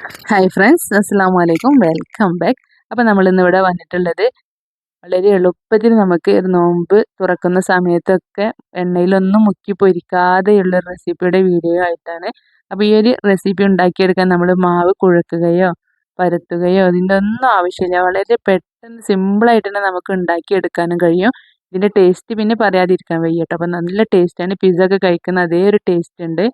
Hi friends അസ്സാം വലൈക്കും welcome back അപ്പോൾ നമ്മൾ ഇന്ന് ഇവിടെ വന്നിട്ടുള്ളത് വളരെ എളുപ്പത്തിൽ നമുക്ക് നോമ്പ് തുറക്കുന്ന സമയത്തൊക്കെ എണ്ണയിലൊന്നും മുക്കി പൊരിക്കാതെയുള്ള റെസിപ്പിയുടെ വീഡിയോ ആയിട്ടാണ്. അപ്പോൾ ഈ ഒരു റെസിപ്പി ഉണ്ടാക്കിയെടുക്കാൻ നമ്മൾ മാവ് കുഴക്കുകയോ പരത്തുകയോ അതിന്റെ ഒന്നും ആവശ്യമില്ല. വളരെ പെട്ടെന്ന് സിമ്പിളായിട്ട് തന്നെ നമുക്ക് ഉണ്ടാക്കിയെടുക്കാനും കഴിയും. ഇതിന്റെ ടേസ്റ്റ് പിന്നെ പറയാതിരിക്കാൻ വയ്യട്ടോ. അപ്പോൾ നല്ല ടേസ്റ്റാണ് പിസ്സ ഒക്കെ കഴിക്കുന്ന അതേ ഒരു ടേസ്റ്റ് ഉണ്ട്.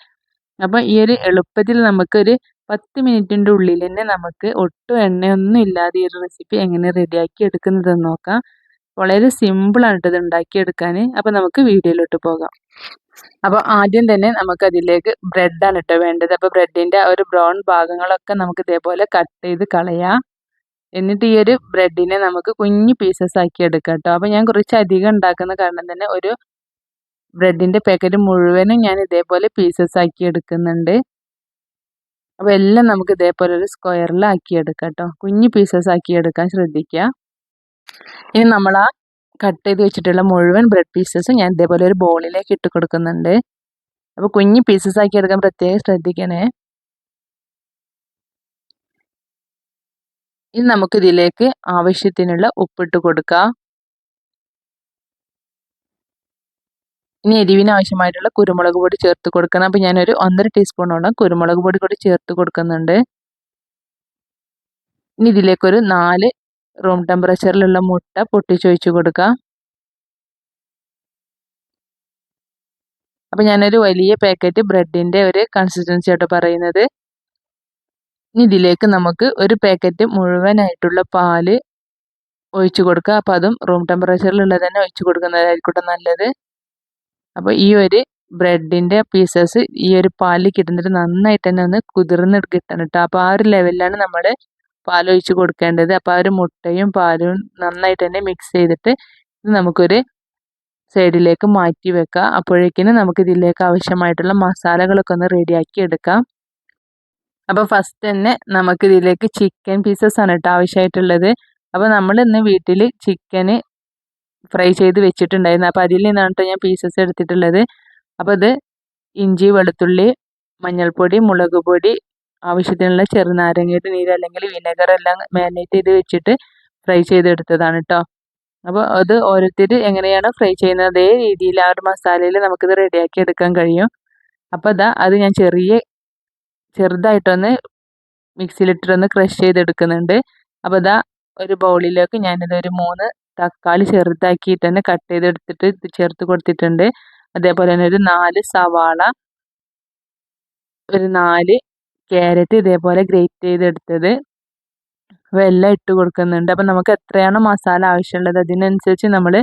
അപ്പോൾ ഈ ഒരു എളുപ്പത്തിൽ നമുക്കൊരു പത്ത് മിനിറ്റിന്റെ ഉള്ളിൽ തന്നെ നമുക്ക് ഒട്ടും എണ്ണയൊന്നും ഇല്ലാതെ ഈ ഒരു റെസിപ്പി എങ്ങനെ റെഡിയാക്കി എടുക്കുന്നതെന്ന് നോക്കാം. വളരെ സിമ്പിളാണ് ഇത് ഉണ്ടാക്കിയെടുക്കാൻ. അപ്പോൾ നമുക്ക് വീഡിയോയിലോട്ട് പോകാം. അപ്പോൾ ആദ്യം തന്നെ നമുക്ക് അതിലേക്ക് ബ്രെഡാണ് കേട്ടോ വേണ്ടത്. അപ്പോൾ ബ്രെഡിന്റെ ആ ഒരു ബ്രൗൺ ഭാഗങ്ങളൊക്കെ നമുക്ക് ഇതേപോലെ കട്ട് ചെയ്ത് കളയാം. എന്നിട്ട് ഈ ഒരു ബ്രെഡിനെ നമുക്ക് കുഞ്ഞു പീസസ് ആക്കി എടുക്കാം കേട്ടോ. അപ്പോൾ ഞാൻ കുറച്ച് അധികം ഉണ്ടാക്കുന്ന കാരണം തന്നെ ഒരു ബ്രെഡിന്റെ പാക്കറ്റ് മുഴുവനും ഞാൻ ഇതേപോലെ പീസസ് ആക്കി എടുക്കുന്നുണ്ട്. അപ്പോൾ എല്ലാം നമുക്ക് ഇതേപോലെ ഒരു സ്ക്വയറിൽ എടുക്കാം കേട്ടോ കുഞ്ഞു പീസസ് ആക്കി എടുക്കാൻ ശ്രദ്ധിക്കുക ഇനി നമ്മൾ ആ കട്ട് ചെയ്ത് വെച്ചിട്ടുള്ള മുഴുവൻ ബ്രെഡ് പീസസ് ഞാൻ ഇതേപോലെ ഒരു ബോളിലേക്ക് ഇട്ട് കൊടുക്കുന്നുണ്ട്. അപ്പോൾ കുഞ്ഞു പീസസ് ആക്കി എടുക്കാൻ പ്രത്യേകം ശ്രദ്ധിക്കണേ. ഇനി നമുക്ക് ഇതിലേക്ക് ആവശ്യത്തിനുള്ള ഉപ്പിട്ട് കൊടുക്കാം. ഇനി എരിവിന് ആവശ്യമായിട്ടുള്ള കുരുമുളക് പൊടി ചേർത്ത് കൊടുക്കണം. അപ്പോൾ ഞാനൊരു ഒന്നര ടീസ്പൂണോളം കുരുമുളക് പൊടി കൂടി ചേർത്ത് കൊടുക്കുന്നുണ്ട്. ഇനി ഇതിലേക്കൊരു നാല് റൂം ടെമ്പറേച്ചറിലുള്ള മുട്ട പൊട്ടിച്ചൊഴിച്ച് കൊടുക്കുക അപ്പം ഞാനൊരു വലിയ പാക്കറ്റ് ബ്രെഡിന്റെ ഒരു കൺസിസ്റ്റൻസി ആയിട്ട് പറയുന്നത്. ഇനി ഇതിലേക്ക് നമുക്ക് ഒരു പാക്കറ്റ് മുഴുവനായിട്ടുള്ള പാൽ ഒഴിച്ചു കൊടുക്കുക അപ്പം അതും റൂം ടെമ്പറേച്ചറിലുള്ളത് തന്നെ ഒഴിച്ചു കൊടുക്കുന്നതായിരിക്കട്ടെ നല്ലത്. അപ്പോൾ ഈ ഒരു ബ്രെഡിന്റെ പീസസ് ഈ ഒരു പാലിൽ കിട്ടുന്നിട്ട് നന്നായിട്ട് തന്നെ ഒന്ന് കുതിർന്ന് കിട്ടണം കേട്ടോ. അപ്പോൾ ആ ഒരു ലെവലിലാണ് നമ്മൾ പാലൊഴിച്ച് കൊടുക്കേണ്ടത്. അപ്പോൾ ആ ഒരു മുട്ടയും പാലും നന്നായിട്ട് തന്നെ മിക്സ് ചെയ്തിട്ട് ഇത് നമുക്കൊരു സൈഡിലേക്ക് മാറ്റി വെക്കാം. അപ്പോഴേക്കിനും നമുക്ക് ഇതിലേക്ക് ആവശ്യമായിട്ടുള്ള മസാലകളൊക്കെ ഒന്ന് റെഡിയാക്കി എടുക്കാം. അപ്പോൾ ഫസ്റ്റ് തന്നെ നമുക്ക് ഇതിലേക്ക് ചിക്കൻ പീസസ് ആണ് കേട്ടോ ആവശ്യമായിട്ടുള്ളത്. അപ്പോൾ നമ്മൾ ഇന്ന് വീട്ടിൽ ചിക്കന് ഫ്രൈ ചെയ്ത് വെച്ചിട്ടുണ്ടായിരുന്നു. അപ്പോൾ അതിൽ നിന്നാണ് കേട്ടോ ഞാൻ പീസസ് എടുത്തിട്ടുള്ളത്. അപ്പോൾ ഇത് ഇഞ്ചി വെളുത്തുള്ളി മഞ്ഞൾപ്പൊടി മുളക് പൊടി ആവശ്യത്തിനുള്ള ചെറുനാരങ്ങയുടെ നീര് അല്ലെങ്കിൽ വിനെഗർ എല്ലാം മാരിനേറ്റ് ചെയ്ത് വെച്ചിട്ട് ഫ്രൈ ചെയ്തെടുത്തതാണ് കേട്ടോ അപ്പോൾ അത് ഓരോരുത്തർ എങ്ങനെയാണ് ഫ്രൈ ചെയ്യുന്നത് അതേ രീതിയിൽ ആ ഒരു മസാലയിൽ നമുക്കിത് റെഡിയാക്കി എടുക്കാൻ കഴിയും. അപ്പോൾ ഇതാ അത് ഞാൻ ചെറിയ ചെറുതായിട്ടൊന്ന് മിക്സിയിലിട്ടൊന്ന് ക്രഷ് ചെയ്തെടുക്കുന്നുണ്ട്. അപ്പോൾ ഇതാ ഒരു ബൗളിലേക്ക് ഞാനിത് ഒരു മൂന്ന് തക്കാളി ചെറുതാക്കിയിട്ട് തന്നെ കട്ട് ചെയ്തെടുത്തിട്ട് ചേർത്ത് കൊടുത്തിട്ടുണ്ട്. അതേപോലെ തന്നെ ഒരു നാല് സവാള ഒരു നാല് ക്യാരറ്റ് ഇതേപോലെ ഗ്രേറ്റ് ചെയ്തെടുത്തത്. വെള്ളം ഇട്ട് കൊടുക്കുന്നുണ്ട്. അപ്പം നമുക്ക് എത്രയാണോ മസാല ആവശ്യമുള്ളത് അതിനനുസരിച്ച് നമ്മൾ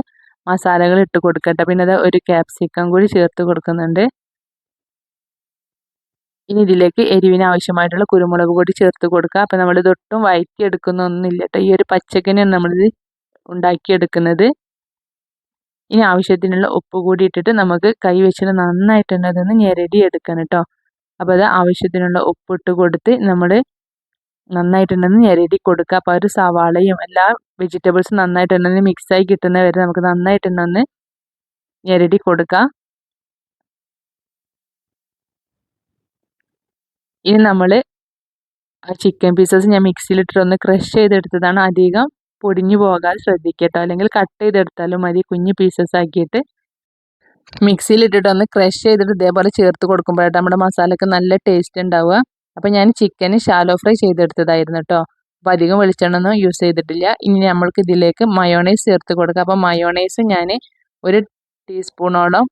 മസാലകൾ ഇട്ട് കൊടുക്കട്ടെ. പിന്നെ അത് ഒരു ക്യാപ്സിക്കം കൂടി ചേർത്ത് കൊടുക്കുന്നുണ്ട്. ഇനി ഇതിലേക്ക് എരിവിന് ആവശ്യമായിട്ടുള്ള കുരുമുളക് പൊടി ചേർത്ത് കൊടുക്കുക. അപ്പം നമ്മൾ ഇതൊട്ടും വഴറ്റി എടുക്കുന്നൊന്നുമില്ല കേട്ടോ ഈ ഒരു പച്ചക്കനെ നമ്മളിത് ഉണ്ടാക്കിയെടുക്കുന്നത്. ഇനി ആവശ്യത്തിനുള്ള ഉപ്പ് കൂടി ഇട്ടിട്ട് നമുക്ക് കൈ വെച്ചിട്ട് നന്നായിട്ട് തന്നെ അതൊന്ന് ഞെരടി എടുക്കണം കേട്ടോ അപ്പോൾ അത് ആവശ്യത്തിനുള്ള ഉപ്പ് ഇട്ട് കൊടുത്ത് നമ്മൾ നന്നായിട്ടുണ്ടെന്ന് ഞെരടി കൊടുക്കുക. അപ്പോൾ ഒരു സവാളയും എല്ലാ വെജിറ്റബിൾസും നന്നായിട്ടുണ്ടെന്ന് മിക്സായി കിട്ടുന്ന വരെ നമുക്ക് നന്നായിട്ടുണ്ടെന്ന് ഞെരടി കൊടുക്കുക. ഇനി നമ്മൾ ആ ചിക്കൻ പീസസ് ഞാൻ മിക്സിയിലിട്ടിട്ടൊന്ന് ക്രഷ് ചെയ്തെടുത്തതാണ് അധികം. പൊടിഞ്ഞു പോകാൻ ശ്രദ്ധിക്കട്ടോ. അല്ലെങ്കിൽ കട്ട് ചെയ്തെടുത്താലും മതി കുഞ്ഞു പീസസ് ആക്കിയിട്ട്. മിക്സിയിലിട്ടിട്ട് ഒന്ന് ക്രഷ് ചെയ്തിട്ട് ഇതേപോലെ ചേർത്ത് കൊടുക്കുമ്പോഴായിട്ട് നമ്മുടെ മസാലയ്ക്ക് നല്ല ടേസ്റ്റ് ഉണ്ടാവുക. അപ്പോൾ ഞാൻ ചിക്കന് ഷാലോ ഫ്രൈ ചെയ്തെടുത്തതായിരുന്നു കേട്ടോ അപ്പോൾ അധികം വെളിച്ചെണ്ണൊന്നും യൂസ് ചെയ്തിട്ടില്ല. ഇനി നമ്മൾക്ക് ഇതിലേക്ക് മയോണൈസ് ചേർത്ത് കൊടുക്കുക അപ്പോൾ മയോണൈസ് ഞാൻ ഒരു ടീസ്പൂണോളം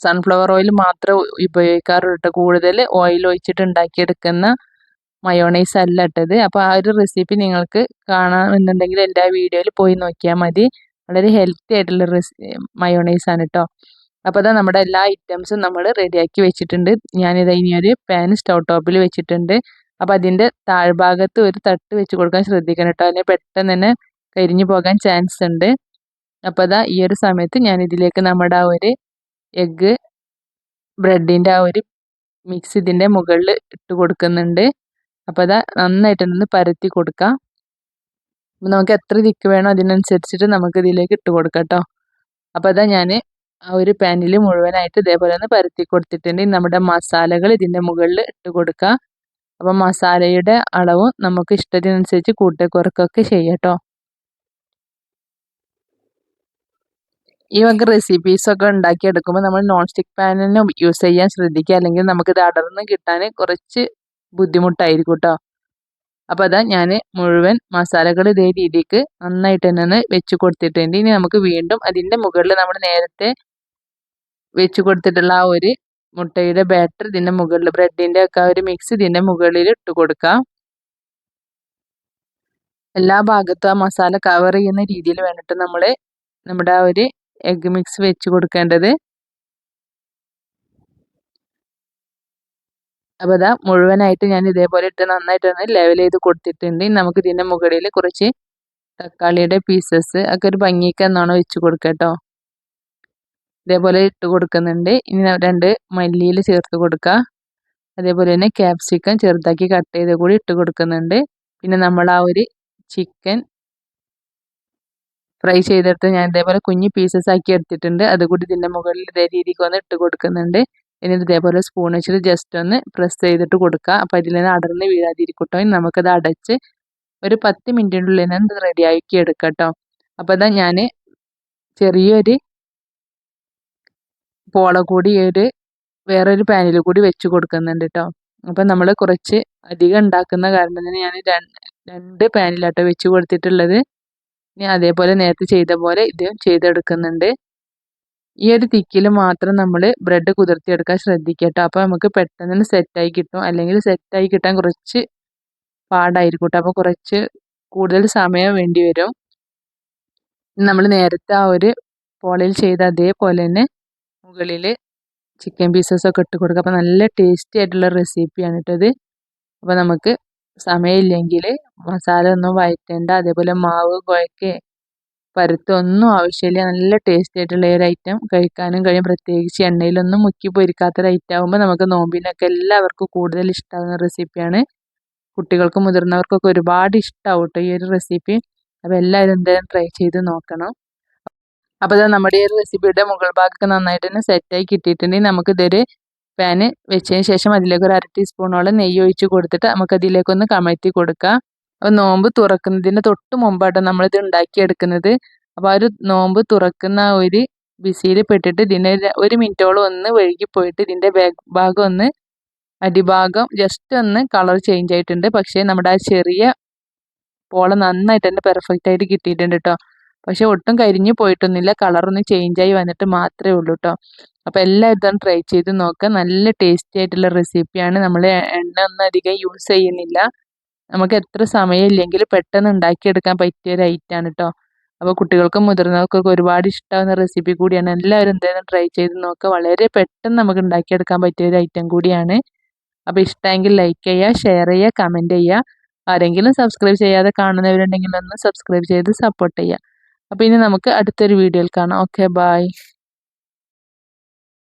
സൺഫ്ലവർ ഓയിൽ മാത്രമേ ഉപയോഗിക്കാറുള്ളൂ കൂടുതൽ ഓയിൽ ഒഴിച്ചിട്ട് ഉണ്ടാക്കിയെടുക്കുന്ന മയോണൈസ് അല്ല ഇട്ടത്. അപ്പോൾ ആ ഒരു റെസിപ്പി നിങ്ങൾക്ക് കാണാമെന്നുണ്ടെങ്കിൽ എന്റെ വീഡിയോയിൽ പോയി നോക്കിയാൽ മതി. വളരെ ഹെൽത്തി ആയിട്ടുള്ള റെസി മയോണൈസ് ആണ് കേട്ടോ അപ്പോൾ അതാ നമ്മുടെ എല്ലാ ഐറ്റംസും നമ്മൾ റെഡിയാക്കി വെച്ചിട്ടുണ്ട്. ഞാനിത് ഇനി ഒരു പാൻ സ്റ്റൗ ടോപ്പിൽ വെച്ചിട്ടുണ്ട്. അപ്പോൾ അതിന്റെ താഴ്ഭാഗത്ത് ഒരു തട്ട് വെച്ച് കൊടുക്കാൻ ശ്രദ്ധിക്കണം കേട്ടോ അല്ലെങ്കിൽ പെട്ടെന്ന് തന്നെ കരിഞ്ഞു പോകാൻ ചാൻസ് ഉണ്ട്. അപ്പോൾ അതാ ഈ ഒരു സമയത്ത് ഞാൻ ഇതിലേക്ക് നമ്മുടെ ആ ഒരു എഗ്ഗ് ബ്രെഡിന്റെ ആ ഒരു മിക്സ് ഇതിന്റെ മുകളിൽ ഇട്ട് കൊടുക്കുന്നുണ്ട്. അപ്പോൾ അത് നന്നായിട്ടൊന്ന് പരത്തി കൊടുക്കാം. നമുക്ക് എത്ര തിക്ക് വേണോ അതിനനുസരിച്ചിട്ട് നമുക്ക് ഇതിലേക്ക് ഇട്ട് കൊടുക്കാം കേട്ടോ അപ്പോൾ അതാ ഞാൻ ആ ഒരു പാനിൽ മുഴുവനായിട്ട് ഇതേപോലെ ഒന്ന് പരത്തി കൊടുത്തിട്ടുണ്ട്. നമ്മുടെ മസാലകൾ ഇതിന്റെ മുകളിൽ ഇട്ട് കൊടുക്കുക അപ്പോൾ മസാലയുടെ അളവ് നമുക്ക് ഇഷ്ടത്തിനനുസരിച്ച് കൂട്ടി കുറക്കൊക്കെ ചെയ്യാം കേട്ടോ ഈ വക റെസിപ്പീസൊക്കെ ഉണ്ടാക്കിയെടുക്കുമ്പോൾ നമ്മൾ നോൺ സ്റ്റിക്ക് പാനിനെ യൂസ് ചെയ്യാൻ ശ്രദ്ധിക്കുക. അല്ലെങ്കിൽ നമുക്കിത് അടർന്ന് കിട്ടാൻ കുറച്ച് ബുദ്ധിമുട്ടായിരിക്കും കേട്ടോ അപ്പോൾ അതാ ഞാൻ മുഴുവൻ മസാലകൾ ഇതേ രീതിക്ക് നന്നായിട്ട് തന്നെ വെച്ച് കൊടുത്തിട്ടുണ്ട് ഇനി നമുക്ക് വീണ്ടും അതിന്റെ മുകളിൽ നമ്മൾ നേരത്തെ വെച്ച് കൊടുത്തിട്ടുള്ള ആ ഒരു മുട്ടയുടെ ബാറ്റർ ഇതിന്റെ മുകളിൽ ബ്രെഡിന്റെ ഒക്കെ ആ ഒരു മിക്സ് ഇതിന്റെ മുകളിൽ ഇട്ട് കൊടുക്കാം. എല്ലാ ഭാഗത്തും ആ മസാല കവർ ചെയ്യുന്ന രീതിയിൽ വേണ്ടിട്ട് നമ്മൾ നമ്മുടെ ആ ഒരു എഗ്ഗ് മിക്സ് വെച്ച് കൊടുക്കേണ്ടത് അപ്പോൾ അതാ മുഴുവനായിട്ട് ഞാൻ ഇതേപോലെ ഇട്ട് നന്നായിട്ട് ഒന്ന് ലെവൽ ചെയ്ത് കൊടുത്തിട്ടുണ്ട്. നമുക്ക് ഇതിന്റെ മുകളിൽ കുറച്ച് തക്കാളിയുടെ പീസസ് ഒക്കെ ഒരു ഭംഗിക്ക് എന്നാണ് വെച്ച് കൊടുക്കട്ടോ ഇതേപോലെ ഇട്ട് കൊടുക്കുന്നുണ്ട്. ഇനി രണ്ട് മല്ലിയിൽ ചേർത്ത് കൊടുക്കുക അതേപോലെ തന്നെ ക്യാപ്സിക്കം ചെറുതാക്കി കട്ട് ചെയ്ത് കൂടി ഇട്ട് കൊടുക്കുന്നുണ്ട്. പിന്നെ നമ്മൾ ആ ഒരു ചിക്കൻ ഫ്രൈ ചെയ്തെടുത്ത് ഞാൻ ഇതേപോലെ കുഞ്ഞു പീസസ് ആക്കി എടുത്തിട്ടുണ്ട്. അതുകൂടി ഇതിന്റെ മുകളിൽ ഇതേ രീതിക്ക് വന്ന് ഇട്ട് കൊടുക്കുന്നുണ്ട്. എന്നിട്ട് ഇതേപോലെ സ്പൂൺ വെച്ചിട്ട് ജസ്റ്റ് ഒന്ന് പ്രസ് ചെയ്തിട്ട് കൊടുക്കുക. അപ്പോൾ ഇതിൽ നിന്ന് അടർന്ന് വീഴാതിരിക്കട്ടോ. ഇനി നമുക്കത് അടച്ച് ഒരു പത്ത് മിനിറ്റിനുള്ളിൽ നിന്ന് റെഡിയാക്കി എടുക്കാം കേട്ടോ അപ്പോൾ അതാ ഞാൻ ചെറിയൊരു പോള കൂടി ഒരു വേറൊരു പാനിൽ കൂടി വെച്ച് കൊടുക്കുന്നുണ്ട് കേട്ടോ അപ്പം നമ്മൾ കുറച്ച് അധികം ഉണ്ടാക്കുന്ന കാരണം തന്നെ ഞാൻ രണ്ട് പാനിലാട്ടോ വെച്ച് കൊടുത്തിട്ടുള്ളത്. ഇനി അതേപോലെ നേരത്തെ ചെയ്ത പോലെ ഇതും ചെയ്തെടുക്കുന്നുണ്ട്. ഈ ഒരു തിക്കിൽ മാത്രം നമ്മൾ ബ്രെഡ് കുതിർത്തിയെടുക്കാൻ ശ്രദ്ധിക്കട്ടോ. കേട്ടോ അപ്പോൾ നമുക്ക് പെട്ടെന്ന് സെറ്റായി കിട്ടും. അല്ലെങ്കിൽ സെറ്റായി കിട്ടാൻ കുറച്ച് പാടായിരിക്കും കേട്ടോ അപ്പോൾ കുറച്ച് കൂടുതൽ സമയം വേണ്ടി വരും. നമ്മൾ നേരത്തെ ആ ഒരു പോളയിൽ ചെയ്ത അതേപോലെ തന്നെ മുകളിൽ ചിക്കൻ പീസസ് ഒക്കെ ഇട്ട് കൊടുക്കുക. അപ്പോൾ നല്ല ടേസ്റ്റി ആയിട്ടുള്ള റെസിപ്പിയാണ് കേട്ടത് അപ്പോൾ നമുക്ക് സമയമില്ലെങ്കിൽ മസാല ഒന്നും വഴറ്റേണ്ട. അതേപോലെ മാവ് കുഴക്കേ പരുത്തൊന്നും ആവശ്യമില്ല. നല്ല ടേസ്റ്റി ആയിട്ടുള്ള ഒരു ഐറ്റം കഴിക്കാനും കഴിയും. പ്രത്യേകിച്ച് എണ്ണയിലൊന്നും മുക്കി പൊരിക്കാത്തൊരു ഐറ്റം ആകുമ്പോൾ നമുക്ക് നോമ്പിനൊക്കെ എല്ലാവർക്കും കൂടുതൽ ഇഷ്ടമാകുന്ന റെസിപ്പിയാണ് കുട്ടികൾക്കും മുതിർന്നവർക്കൊക്കെ ഒരുപാട് ഇഷ്ടമാവും കേട്ടോ ഈ ഒരു റെസിപ്പി അപ്പോൾ എല്ലാവരും എന്തായാലും ട്രൈ ചെയ്ത് നോക്കണം. അപ്പോൾ ഇത് നമ്മുടെ ഈ റെസിപ്പിയുടെ മുകൾ ഭാഗമൊക്കെ നന്നായിട്ട് തന്നെ സെറ്റായി കിട്ടിയിട്ടുണ്ടെങ്കിൽ നമുക്കിതൊരു പാന് വെച്ചതിന് ശേഷം അതിലേക്ക് ഒരു അര ടീസ്പൂണോളം നെയ്യ് ഒഴിച്ച് കൊടുത്തിട്ട് നമുക്കതിലേക്കൊന്ന് കമഴ്ത്തി കൊടുക്കാം. അപ്പോൾ നോമ്പ് തുറക്കുന്നതിന് തൊട്ട് മുമ്പാട്ടോ നമ്മളിത് ഉണ്ടാക്കിയെടുക്കുന്നത്. അപ്പോൾ ആ ഒരു നോമ്പ് തുറക്കുന്ന ഒരു ബിസിയിൽ പെട്ടിട്ട് ഇതിന്റെ ഒരു മിനിറ്റോളം ഒന്ന് വഴുകി പോയിട്ട് ഇതിന്റെ ബാക്ക് ഭാഗം ഒന്ന് അടിഭാഗം ജസ്റ്റ് ഒന്ന് കളർ ചേഞ്ച് ആയിട്ടുണ്ട്. പക്ഷേ നമ്മുടെ ആ ചെറിയ പോള നന്നായിട്ട് തന്നെ പെർഫെക്റ്റ് ആയിട്ട് കിട്ടിയിട്ടുണ്ട് കേട്ടോ പക്ഷെ ഒട്ടും കരിഞ്ഞു പോയിട്ടൊന്നുമില്ല. കളറൊന്ന് ആയി വന്നിട്ട് മാത്രമേ ഉള്ളൂ കേട്ടോ അപ്പോൾ എല്ലാവരും ട്രൈ ചെയ്ത് നോക്കുക നല്ല ടേസ്റ്റി ആയിട്ടുള്ള റെസിപ്പിയാണ് നമ്മൾ എണ്ണ ഒന്നും അധികം യൂസ് ചെയ്യുന്നില്ല. നമുക്ക് എത്ര സമയമില്ലെങ്കിൽ പെട്ടെന്ന് ഉണ്ടാക്കിയെടുക്കാൻ പറ്റിയ ഒരു ഐറ്റമാണ് കേട്ടോ അപ്പോൾ കുട്ടികൾക്കും മുതിർന്നവർക്കൊക്കെ ഒരുപാട് ഇഷ്ടമാകുന്ന റെസിപ്പി കൂടിയാണ്. എല്ലാവരും എന്തായാലും ട്രൈ ചെയ്ത് നോക്കുക വളരെ പെട്ടെന്ന് നമുക്ക് ഉണ്ടാക്കിയെടുക്കാൻ പറ്റിയ ഒരു ഐറ്റം കൂടിയാണ്. അപ്പോൾ ഇഷ്ടമെങ്കിൽ ലൈക്ക് ചെയ്യുക ഷെയർ ചെയ്യുക കമന്റ് ചെയ്യുക. ആരെങ്കിലും സബ്സ്ക്രൈബ് ചെയ്യാതെ കാണുന്നവരുണ്ടെങ്കിൽ ഒന്ന് സബ്സ്ക്രൈബ് ചെയ്ത് സപ്പോർട്ട് ചെയ്യുക. അപ്പോൾ ഇനി നമുക്ക് അടുത്തൊരു വീഡിയോയിൽ കാണാം. Okay bye